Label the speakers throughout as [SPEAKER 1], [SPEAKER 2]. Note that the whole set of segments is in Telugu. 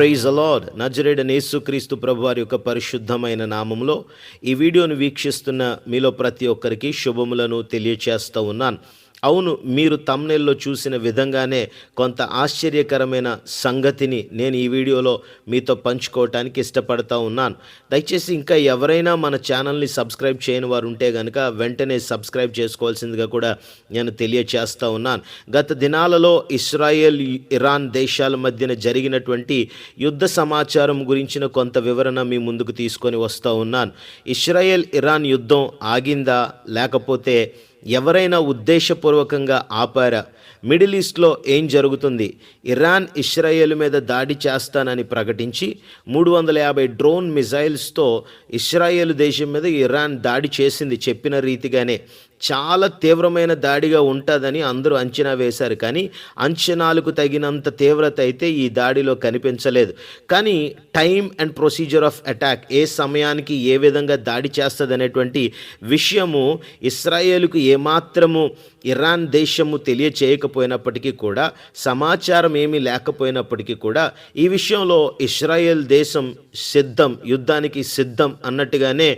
[SPEAKER 1] ప్రైజ్ అలాడ్ నజరేడని యేసుక్రీస్తు ప్రభు వారి యొక్క పరిశుద్ధమైన నామములో ఈ వీడియోను వీక్షిస్తున్న మీలో ప్రతి ఒక్కరికి శుభములను తెలియచేస్తూ ఉన్నాను. అవును మీరు తమ్నెల్లో చూసిన విధంగానే కొంత ఆశ్చర్యకరమైన సంగతిని నేను ఈ వీడియోలో మీతో పంచుకోవటానికి ఇష్టపడతా ఉన్నాను. దయచేసి ఇంకా ఎవరైనా మన ఛానల్ని సబ్స్క్రైబ్ చేయని వారు ఉంటే కనుక వెంటనే సబ్స్క్రైబ్ చేసుకోవాల్సిందిగా కూడా నేను తెలియచేస్తూ ఉన్నాను. గత దినాలలో ఇస్రాయెల్ ఇరాన్ దేశాల మధ్యన జరిగినటువంటి యుద్ధ సమాచారం గురించిన కొంత వివరణ మీ ముందుకు తీసుకొని వస్తూ ఉన్నాను. ఇస్రాయెల్ ఇరాన్ యుద్ధం ఆగిందా? లేకపోతే ఎవరైనా ఉద్దేశపూర్వకంగా ఆపారా? మిడిల్ ఈస్ట్లో ఏం జరుగుతుంది? ఇరాన్ ఇస్రాయేల్ మీద దాడి చేస్తానని ప్రకటించి మూడు వందల యాభై డ్రోన్ మిజైల్స్తో ఇస్రాయేల్ దేశం మీద ఇరాన్ దాడి చేసింది చెప్పిన రీతిగానే. చాలా తీవ్రమైన దాడిగా ఉంటుందని అందరూ అంచనా వేశారు. కానీ అంచనాలకు తగినంత తీవ్రత అయితే ఈ దాడిలో కనిపించలేదు. కానీ time and procedure of attack ఏ సమయానికి ఏ విధంగా దాడి చేస్తుంది అనేటువంటి విషయము ఇస్రాయేలుకు ఏమాత్రము ఇరాన్ దేశము తెలియచేయకపోయినప్పటికీ కూడా సమాచారం ఏమీ లేకపోయినప్పటికీ కూడా ఈ విషయంలో ఇస్రాయేల్ దేశం సిద్ధం యుద్ధానికి సిద్ధం అన్నట్టుగానే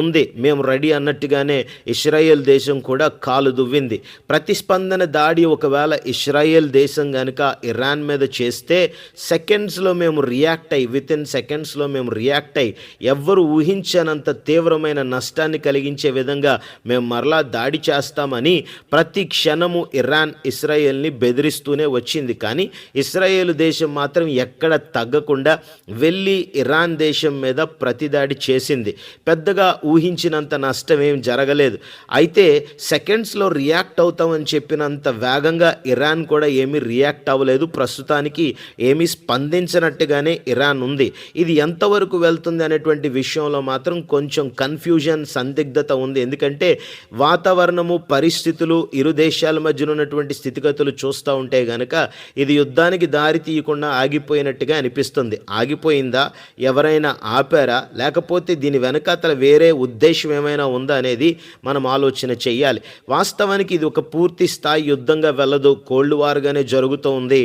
[SPEAKER 1] ఉంది. మేము రెడీ అన్నట్టుగానే ఇస్రాయేల్ దేశం కూడా కాలు దువ్వింది. ప్రతిస్పందన దాడి ఒకవేళ ఇస్రాయేల్ దేశం కనుక ఇరాన్ మీద చేస్తే సెకండ్స్లో మేము రియాక్ట్ అయ్యి విత్ ఇన్ సెకండ్స్లో మేము రియాక్ట్ అయ్యి ఎవ్వరు ఊహించనంత తీవ్రమైన నష్టాన్ని కలిగించే విధంగా మేము మరలా దాడి చేస్తామని ప్రతి క్షణము ఇరాన్ ఇస్రాయేల్ని బెదిరిస్తూనే వచ్చింది. కానీ ఇస్రాయేల్ దేశం మాత్రం ఎక్కడ తగ్గకుండా వెళ్ళి ఇరాన్ దేశం మీద ప్రతిదాడి చేసింది. పెద్దగా ఊహించినంత నష్టం ఏం జరగలేదు. అయితే సెకండ్స్లో రియాక్ట్ అవుతామని చెప్పినంత వేగంగా ఇరాన్ కూడా ఏమీ రియాక్ట్ అవ్వలేదు. ప్రస్తుతానికి ఏమీ స్పందించినట్టుగానే ఇరాన్ ఉంది. ఇది ఎంతవరకు వెళ్తుంది అనేటువంటి విషయంలో మాత్రం కొంచెం కన్ఫ్యూజన్ సందిగ్ధత ఉంది. ఎందుకంటే వాతావరణము పరిస్థితులు ఇరు దేశాల మధ్యన ఉన్నటువంటి స్థితిగతులు చూస్తూ ఉంటే గనక ఇది యుద్ధానికి దారి తీయకుండా ఆగిపోయినట్టుగా అనిపిస్తుంది. ఆగిపోయిందా? ఎవరైనా ఆపారా? లేకపోతే దీని వెనక అతను వేరే ఉద్దేశం ఏమైనా ఉందా అనేది మనం ఆలోచన చేయాలి. వాస్తవానికి ఇది ఒక పూర్తి స్థాయి యుద్ధంగా వెళ్ళదు. కోల్డ్ వార్గానే జరుగుతూ ఉంది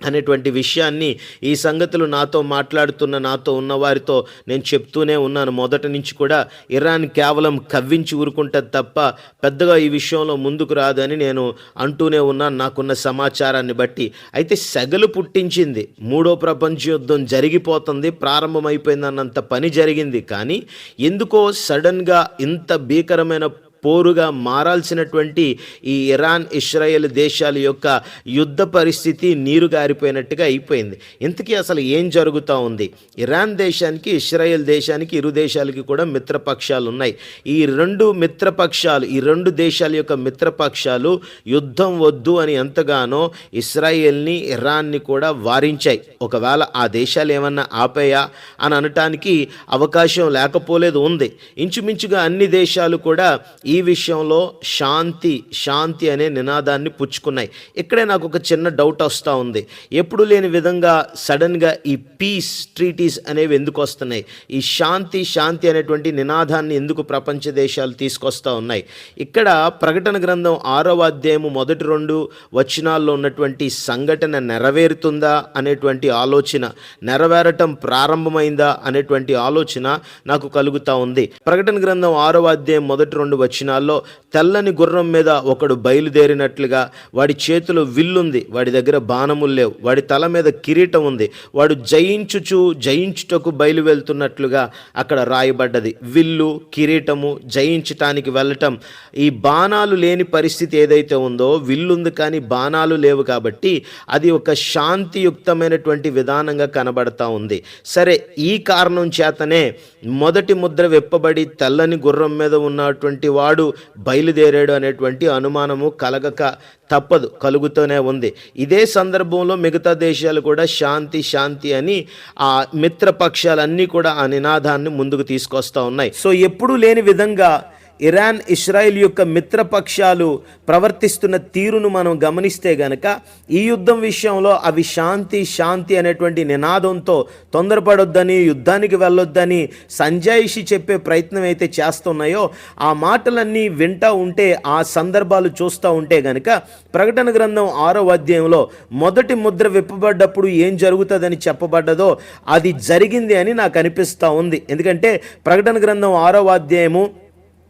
[SPEAKER 1] అనేటువంటి విషయాన్ని ఈ సంగతులు నాతో మాట్లాడుతున్న నాతో ఉన్నవారితో నేను చెప్తూనే ఉన్నాను. మొదటి నుంచి కూడా ఇరాన్ కేవలం కవ్వించి ఊరుకుంటుంది తప్ప పెద్దగా ఈ విషయంలో ముందుకు రాదని నేను అంటూనే ఉన్నాను. నాకున్న సమాచారాన్ని బట్టి అయితే సెగలు పుట్టించింది. మూడో ప్రపంచ యుద్ధం జరిగిపోతుంది. ప్రారంభమైపోయింది అన్నంత పని జరిగింది. కానీ ఎందుకో సడన్గా ఇంత భీకరమైన పోరుగా మారాల్సినటువంటి ఈ ఇరాన్ ఇస్రాయేల్ దేశాల యొక్క యుద్ధ పరిస్థితి నీరు గారిపోయినట్టుగా అయిపోయింది. ఇంతకీ అసలు ఏం జరుగుతూ ఉంది? ఇరాన్ దేశానికి ఇస్రాయేల్ దేశానికి ఇరు దేశాలకి కూడా మిత్రపక్షాలు ఉన్నాయి. ఈ రెండు మిత్రపక్షాలు ఈ రెండు దేశాల యొక్క మిత్రపక్షాలు యుద్ధం వద్దు అని ఎంతగానో ఇస్రాయేల్ని ఇరాన్ని కూడా వారించాయి. ఒకవేళ ఆ దేశాలు ఏమన్నా ఆపేయా అని అనటానికి అవకాశం లేకపోలేదు ఉంది. ఇంచుమించుగా అన్ని దేశాలు కూడా ఈ ఈ విషయంలో శాంతి శాంతి అనే నినాదాన్ని పుచ్చుకున్నాయి. ఇక్కడే నాకు ఒక చిన్న డౌట్ వస్తూ ఉంది. ఎప్పుడు లేని విధంగా సడన్గా ఈ పీస్ ట్రీటీస్ అనేవి ఎందుకు వస్తున్నాయి? ఈ శాంతి శాంతి అనేటువంటి నినాదాన్ని ఎందుకు ప్రపంచ దేశాలు తీసుకొస్తూ ఉన్నాయి? ఇక్కడ ప్రకటన గ్రంథం ఆరవ అధ్యాయము మొదటి రెండు వచనాల్లో ఉన్నటువంటి సంఘటన నెరవేరుతుందా అనేటువంటి ఆలోచన నెరవేరటం ప్రారంభమైందా అనేటువంటి ఆలోచన నాకు కలుగుతూ ఉంది. ప్రకటన గ్రంథం ఆరవ అధ్యాయం మొదటి రెండు వచనాల్లో తెల్లని గుర్రం మీద ఒకడు బయలుదేరినట్లుగా వాడి చేతిలో విల్లుంది వాడి దగ్గర బాణములు లేవు వాడి తల మీద కిరీటం ఉంది వాడు జయించుచు జయించుటకు బయలు వెళ్తున్నట్లుగా అక్కడ రాయబడ్డది. విల్లు కిరీటము జయించటానికి వెళ్ళటం ఈ బాణాలు లేని పరిస్థితి ఏదైతే ఉందో విల్లుంది కానీ బాణాలు లేవు కాబట్టి అది ఒక శాంతియుక్తమైనటువంటి విధానంగా కనబడతా ఉంది. సరే ఈ కారణం చేతనే మొదటి ముద్ర విప్పబడి తెల్లని గుర్రం మీద ఉన్నటువంటి వాడు వాడు బయలుదేరాడు అనేటువంటి అనుమానము కలగక తప్పదు కలుగుతూనే ఉంది. ఇదే సందర్భంలో మిగతా దేశాలు కూడా శాంతి శాంతి అని ఆ మిత్రపక్షాలన్నీ కూడా ఆ నినాదాన్ని ముందుకు తీసుకొస్తూ ఉన్నాయి. సో ఎప్పుడూ లేని విధంగా ఇరాన్ ఇస్రాయిల్ యొక్క మిత్రపక్షాలు ప్రవర్తిస్తున్న తీరును మనం గమనిస్తే గనక ఈ యుద్ధం విషయంలో అవి శాంతి శాంతి అనేటువంటి నినాదంతో తొందరపడొద్దని యుద్ధానికి వెళ్ళొద్దని సంజాయిషి చెప్పే ప్రయత్నం అయితే చేస్తున్నాయో ఆ మాటలన్నీ వింటూ ఉంటే ఆ సందర్భాలు చూస్తూ ఉంటే గనక ప్రకటన గ్రంథం ఆరో అధ్యాయంలో మొదటి ముద్ర విప్పబడ్డప్పుడు ఏం జరుగుతుందని చెప్పబడ్డదో అది జరిగింది అని నాకు అనిపిస్తూ ఉంది. ఎందుకంటే ప్రకటన గ్రంథం ఆరో అధ్యాయము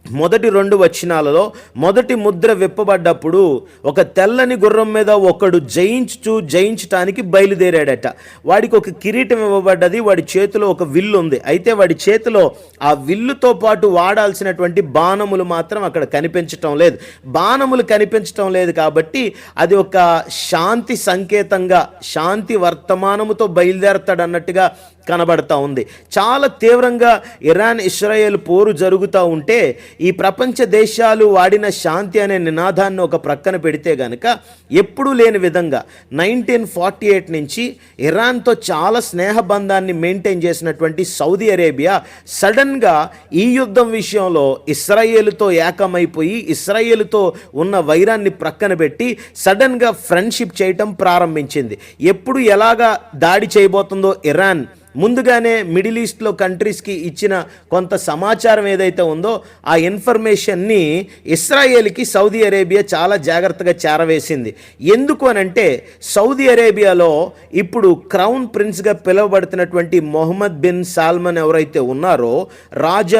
[SPEAKER 1] మొదటి రెండు వచనాలలో మొదటి ముద్ర విప్పబడ్డప్పుడు ఒక తెల్లని గుర్రం మీద ఒకడు జయించుచు జయించటానికి బయలుదేరాడట. వాడికి ఒక కిరీటం ఇవ్వబడ్డది వాడి చేతిలో ఒక విల్లు ఉంది. అయితే వాడి చేతిలో ఆ విల్లుతో పాటు వాడాల్సినటువంటి బాణములు మాత్రం అక్కడ కనిపించటం లేదు. బాణములు కనిపించటం లేదు కాబట్టి అది ఒక శాంతి సంకేతంగా శాంతి వర్తమానముతో బయలుదేరతాడన్నట్టుగా కనబడతా ఉంది. చాలా తీవ్రంగా ఇరాన్ ఇస్రాయేల్ పోరు జరుగుతూ ఉంటే ఈ ప్రపంచ దేశాలు వాడిన శాంతి అనే నినాదాన్ని ఒక ప్రక్కన పెడితే గనక ఎప్పుడూ లేని విధంగా నైన్టీన్ ఫార్టీ ఎయిట్ నుంచి ఇరాన్తో చాలా స్నేహబంధాన్ని మెయింటైన్ చేసినటువంటి సౌదీ అరేబియా సడన్గా ఈ యుద్ధం విషయంలో ఇస్రాయేలుతో ఏకమైపోయి ఇస్రాయేలుతో ఉన్న వైరాన్ని ప్రక్కన పెట్టి సడన్గా ఫ్రెండ్షిప్ చేయటం ప్రారంభించింది. ఎప్పుడు ఎలాగా దాడి చేయబోతుందో ఇరాన్ ముందుగానే మిడిల్ ఈస్ట్లో కంట్రీస్కి ఇచ్చిన కొంత సమాచారం ఏదైతే ఉందో ఆ ఇన్ఫర్మేషన్ని ఇస్రాయేల్కి సౌదీ అరేబియా చాలా జాగ్రత్తగా చేరవేసింది. ఎందుకు అనంటే సౌదీ అరేబియాలో ఇప్పుడు క్రౌన్ ప్రిన్స్గా పిలువబడుతున్నటువంటి మొహమ్మద్ బిన్ సాల్మన్ ఎవరైతే ఉన్నారో రాజ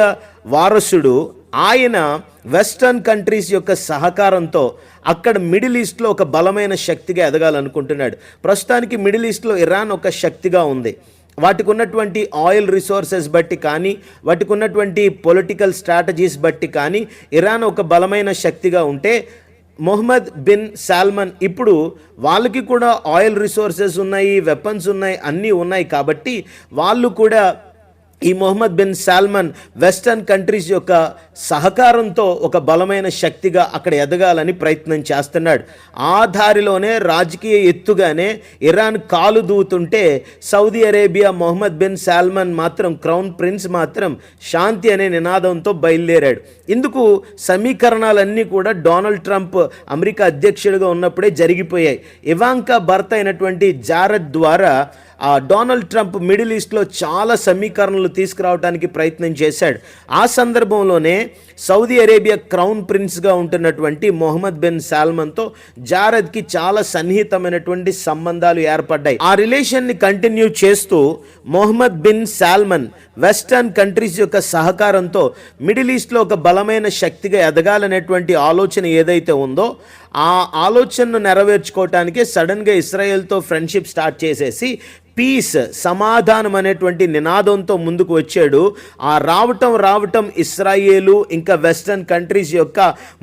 [SPEAKER 1] వారసుడు ఆయన వెస్టర్న్ కంట్రీస్ యొక్క సహకారంతో అక్కడ మిడిల్ ఈస్ట్లో ఒక బలమైన శక్తిగా ఎదగాలనుకుంటున్నాడు. ప్రస్తుతానికి మిడిల్ ఈస్ట్లో ఇరాన్ ఒక శక్తిగా ఉంది. వాటికి ఉన్నటువంటి ఆయిల్ రిసోర్సెస్ బట్టి కానీ వాటికి ఉన్నటువంటి పొలిటికల్ స్ట్రాటజీస్ బట్టి కానీ ఇరాన్ ఒక బలమైన శక్తిగా ఉంటే మొహమ్మద్ బిన్ సాల్మన్ ఇప్పుడు వాళ్ళకి కూడా ఆయిల్ రిసోర్సెస్ ఉన్నాయి వెపన్స్ ఉన్నాయి అన్నీ ఉన్నాయి కాబట్టి వాళ్ళు కూడా ఈ Mohammed bin Salman western countries యొక్క సహకారంతో ఒక బలమైన శక్తిగా అక్కడ ఎదగాలని ప్రయత్నం చేస్తున్నాడు. ఆ దారిలోనే రాజకీయ ఎత్తుగానే ఇరాన్ కాలు దూతుంటే Saudi Arabia Mohammed bin Salman మాత్రం క్రౌన్ ప్రిన్స్ మాత్రం శాంతి అనే నినాదంతో బయలుదేరాడు. ఇందుకు సమీకరణాలన్నీ కూడా డొనాల్డ్ ట్రంప్ అమెరికా అధ్యక్షుడిగా ఉన్నప్పుడే జరిగిపోయాయి. ఇవాంకా భర్త అయినటువంటి జారద్ ద్వారా డొనాల్డ్ ట్రంప్ మిడిల్ ఈస్ట్లో చాలా సమీకరణలు తీసుకురావడానికి ప్రయత్నం చేశాడు. ఆ సందర్భంలోనే సౌదీ అరేబియా క్రౌన్ ప్రిన్స్గా ఉంటున్నటువంటి మొహమ్మద్ బిన్ సాల్మన్తో జారద్కి చాలా సన్నిహితమైనటువంటి సంబంధాలు ఏర్పడ్డాయి. ఆ రిలేషన్ని కంటిన్యూ చేస్తూ Mohammed bin Salman western countries యొక్క సహకారంతో మిడిల్ ఈస్ట్లో ఒక బలమైన శక్తిగా ఎదగాలనేటువంటి ఆలోచన ఏదైతే ఉందో ఆ ఆలోచనను నెరవేర్చుకోవటానికి సడన్గా ఇస్రాయెల్తో ఫ్రెండ్షిప్ స్టార్ట్ చేసేసి పీస్ సమాధానం అనేటువంటి నినాదంతో ముందుకు వచ్చాడు. ఆ రావటం రావటం ఇస్రాయేలు ఇంకా వెస్టర్న్ కంట్రీస్ యొక్క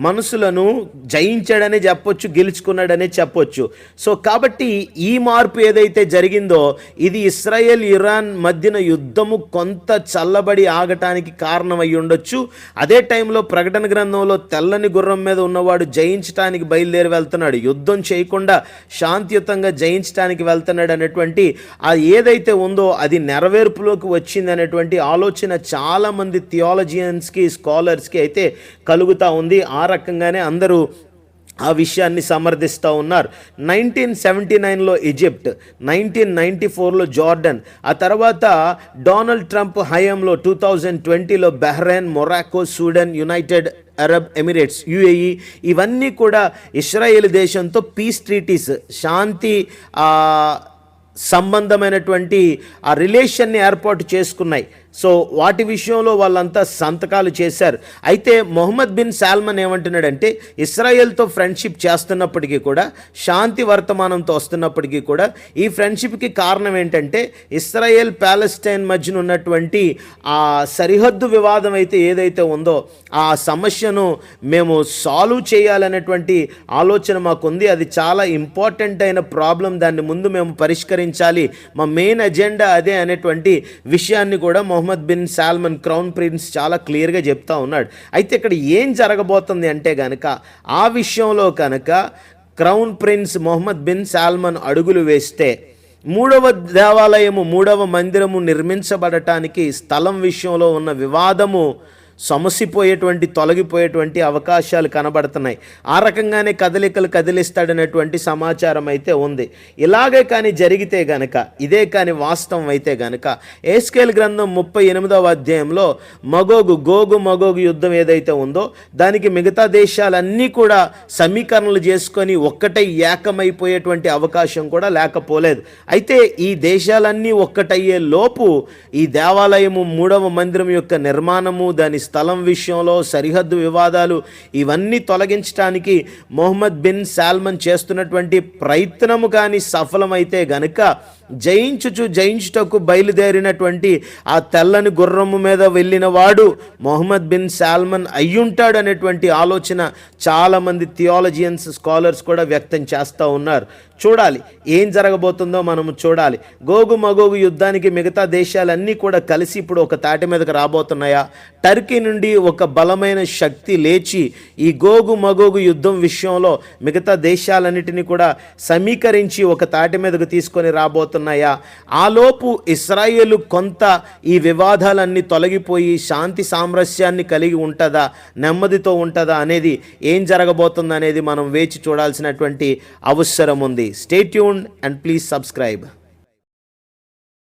[SPEAKER 1] మనసులను జయించాడనే చెప్పొచ్చు గెలుచుకున్నాడనే చెప్పొచ్చు. సో కాబట్టి ఈ మార్పు ఏదైతే జరిగిందో ఇది ఇస్రాయేల్ ఇరాన్ మధ్యన యుద్ధము కొంత చల్లబడి ఆగటానికి కారణమై ఉండొచ్చు. అదే టైంలో ప్రకటన గ్రంథంలో తెల్లని గుర్రం మీద ఉన్నవాడు జయించడానికి బయలుదేరి వెళ్తున్నాడు. యుద్ధం చేయకుండా శాంతియుతంగా జయించడానికి వెళ్తున్నాడు అనేటువంటి అది ఏదైతే ఉందో అది నెరవేర్పులోకి వచ్చింది అనేటువంటి ఆలోచన చాలామంది థియాలజియన్స్కి స్కాలర్స్కి అయితే కలుగుతూ ఉంది. ఆ రకంగానే అందరూ ఆ విషయాన్ని సమర్థిస్తూ ఉన్నారు. నైన్టీన్ సెవెంటీ నైన్లో ఈజిప్ట్ నైన్టీన్ నైంటీ ఫోర్లో జార్డన్ ఆ తర్వాత డొనాల్డ్ ట్రంప్ హయాంలో టూ థౌజండ్ ట్వంటీలో Bahrain Morocco Sudan United Arab Emirates UAE ఇవన్నీ కూడా ఇస్రాయేల్ దేశంతో పీస్ ట్రీటీస్ శాంతి సంబంధమైనటువంటి ఆ రిలేషన్ని ఏర్పాటు చేసుకున్నాయి. సో వాటి విషయంలో వాళ్ళంతా సంతకాలు చేశారు. అయితే మొహమ్మద్ బిన్ సాల్మన్ ఏమంటున్నాడంటే ఇస్రాయెల్తో ఫ్రెండ్షిప్ చేస్తున్నప్పటికీ కూడా శాంతి వర్తమానంతో వస్తున్నప్పటికీ కూడా ఈ ఫ్రెండ్షిప్కి కారణం ఏంటంటే ఇస్రాయెల్ ప్యాలెస్టైన్ మధ్యన ఉన్నటువంటి ఆ సరిహద్దు వివాదం అయితే ఏదైతే ఉందో ఆ సమస్యను మేము సాల్వ్ చేయాలనేటువంటి ఆలోచన మాకుంది. అది చాలా ఇంపార్టెంట్ అయిన ప్రాబ్లం దాన్ని ముందు మేము పరిష్కరించాలి. మా మెయిన్ ఎజెండా అదే అనేటువంటి విషయాన్ని కూడా Mohammed bin Salman crown prince చాలా క్లియర్గా చెప్తా ఉన్నాడు. అయితే ఇక్కడ ఏం జరగబోతుంది అంటే కనుక ఆ విషయంలో కనుక crown prince Mohammed bin Salman అడుగులు వేస్తే మూడవ దేవాలయము మూడవ మందిరము నిర్మించబడటానికి స్థలం విషయంలో ఉన్న వివాదము సమసిపోయేటువంటి తొలగిపోయేటువంటి అవకాశాలు కనబడుతున్నాయి. ఆ రకంగానే కదలికలు కదిలిస్తాడనేటువంటి సమాచారం అయితే ఉంది. ఇలాగే కానీ జరిగితే గనక ఇదే కానీ వాస్తవం అయితే గనక ఏస్కేల్ గ్రంథం ముప్పై ఎనిమిదవ అధ్యాయంలో మగోగు గోగు మగోగు యుద్ధం ఏదైతే ఉందో దానికి మిగతా దేశాలన్నీ కూడా సమీకరణలు చేసుకొని ఒక్కటై ఏకమైపోయేటువంటి అవకాశం కూడా లేకపోలేదు. అయితే ఈ దేశాలన్నీ ఒక్కటయ్యే లోపు ఈ దేవాలయము మూడవ మందిరం యొక్క నిర్మాణము దాని స్థలం విషయంలో సరిహద్దు వివాదాలు ఇవన్నీ తొలగించడానికి మొహమ్మద్ బిన్ సాల్మన్ చేస్తున్నటువంటి ప్రయత్నము కానీ సఫలమైతే గనుక జయించుచు జయించుటకు బయలుదేరినటువంటి ఆ తెల్లని గుర్రము మీద వెళ్ళిన వాడు మొహమ్మద్ బిన్ సాల్మన్ అయ్యుంటాడు అనేటువంటి ఆలోచన చాలామంది థియాలజియన్స్ స్కాలర్స్ కూడా వ్యక్తం చేస్తూ ఉన్నారు. చూడాలి ఏం జరగబోతుందో మనము చూడాలి. గోగు మగోగు యుద్ధానికి మిగతా దేశాలన్నీ కూడా కలిసి ఇప్పుడు ఒక తాటి మీదకి రాబోతున్నాయా? టర్కీ నుండి ఒక బలమైన శక్తి లేచి ఈ గోగు మగోగు యుద్ధం విషయంలో మిగతా దేశాలన్నిటినీ కూడా సమీకరించి ఒక తాటి మీదకు తీసుకొని రాబోతున్నాయా ఆలోపు ఇస్రాయేలు కొంత ఈ వివాదాలన్నీ తొలగిపోయి శాంతి సామరస్యాన్ని కలిగి ఉంటుందా? నెమ్మదితో ఉంటుందా? అనేది ఏం జరగబోతుంది అనేది మనం వేచి చూడాల్సినటువంటి అవసరం ఉంది. Stay tune and please subscribe